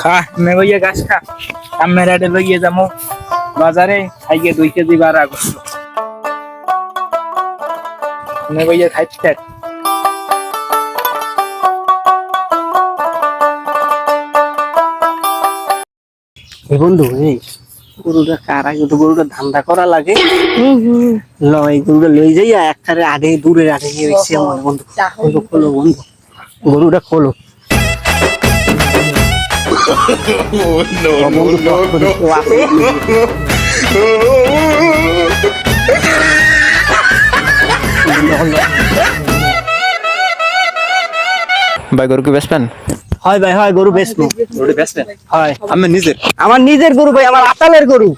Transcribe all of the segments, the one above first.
খা মে ভাইয়া গাছ খা। আমি রাডে লইয়ে যাব বাজারে খাইয়ে দুই কেজি বাড়া করছ মে ভাইয়া খাইতে এ বন্ধু, এই গরুটা কারা কিন্তু গরুটা ধান্দা করা লাগে? ল এই গরুটা লই যাইয়া একটারে আগে দূরে আগে গিয়ে রয়েছে আমার বন্ধু। বন্ধু, খোলো বন্ধু। গরুটা খোলো। বন্ধু টক করে কেউ ভাই, গরু কি বেচবেন? হয় ভাই হয় গরু বেশ গরু বেচবেন? হয়। আমি নিজের। আমার নিজের গরু ভাই আমার আতালের গরু।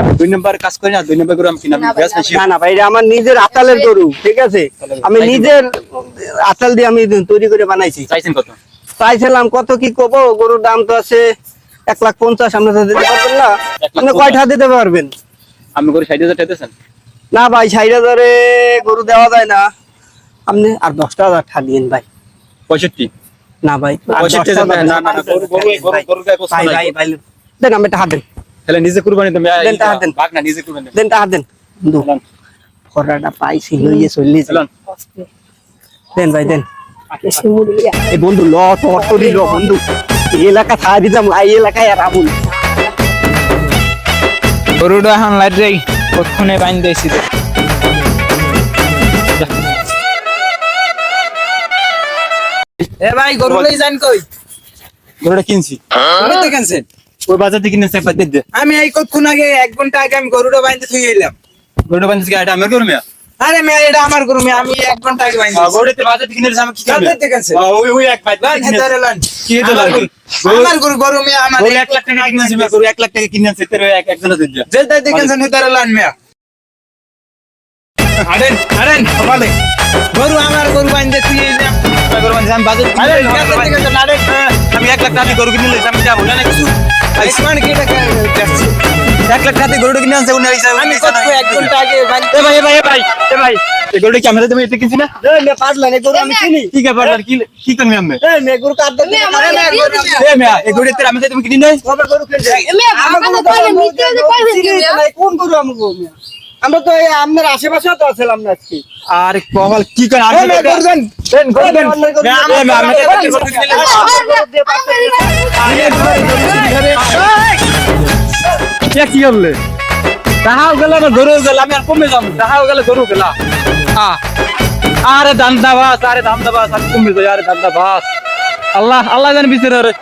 আমি দুই নম্বর কাজ করি না দুই নম্বর গরু আমি কিনা না না ভাই এটা আমার নিজের আতালের গরু ঠিক আছে? আমি নিজের আতাল দিয়ে আমি তৈরি করে বানাইছি। চাইছেন কত? চাইছিলাম কত কি কব? গরুর দাম তো আছে এক লাখ পঞ্চাশ আপনি তো দিতে পারবেন না। আপনি কয়টা দিতে পারবেন? আমি গরু ষাট হাজার টাকা না ভাই ষাট হাজারে গরু দেওয়া যায় না। আপনি আর দশটা হাজার ঠালিয়েন ভাই পঁয়ষট্টি ভাই। পঁয়ষট্টি। 10,000 হাজার না, না, না, গরু- গরু- গরু- গরুর গায়ে গোস্ত ভাই দেন আমি টাকা দেন। তাহলে নিজে কুরবানি তুমি দেন, টাকা দেন। ভাগ না নিজে কুরবানি দেন। টাকা দেন। বন্ধু খরাটা পাইছি লইয়ে চল্লিশ দেন ভাই দেন। এই বন্ধু ল তো অটো দিল বন্ধু। এলাকা ছাড়া দিতাম এই এলাকায় আর আমুল গরুটা এখন লাইট যাই কতক্ষণে বাইন দিয়েছি এ ভাই গরু লই যান কই? গরুটা কিনছি। তো কেনছেন? ওই বাজার থেকে দে আমি এই কতক্ষণ আগে এক ঘণ্টা আগে আমি গরুটা বাইন্দে থুই এলাম। গরুটা এটা আমার গরু মেয়া? আরে মেয়ে এটা আমার গরু মেয়ে আমি এক ঘণ্টা আগে বাইন্দে গরুটা বাজার থেকে আমি কি করবে? ওই ওই এক পাঁচ লান। কি এটা আমার গরু গরু মেয়ে আমার গরু এক লাখ টাকা কিনেছে মেয়া গরু এক লাখ টাকা কিনেছে তোর এক একজনের দিয়ে যে তাই দেখেছেন হেদারে লান মেয়ে। আরেন আরেন বলে গরু আমার গরু থুই এলাম। গরু বানিয়েছি আমি বাজার থেকে আরে কিনেছি। হেদারে দেখেছেন আরেন আমি এক লাখ টাকা দিয়ে গরু কিনে নিয়েছি আমি যাব না কিছু আইসমান কি টাকা যাচ্ছে এক লাখ টাকা দিয়ে গরুটা কিনে আনছে উনি হিসাবে আমি কত এক ঘণ্টা আগে বাইন্দে এ ভাই এ ভাই এ ভাই এ ভাই এই গরুটা কি আমরা তুমি এটা কিনছি না পাঁচলেন এই গরু আমি চিনি কি ব্যাপার আর কি কি করবি আমি এই মেয়ে গরু কাট দেন এ মিয়া এই গরুটা আমি তুমি কিনি নাই কবে গরু কিনছে আমার তো গরু আমার? আমরা তো এই আপনার আশেপাশে তো আছিলাম না আজকে। আরে কমাল কি করে আমি এই মেয়ে গরু দেন। এ কি করলে? তাহাও গেল না গরু গেল আমি আর কমে যাব। তাহাও গেলে গরু গেলা। আ আরে দান্দা বাস আরে দান্দা বাস আর কমে যাই আরে দান্দা বাস আল্লাহ আল্লাহ জানি বিচারে রে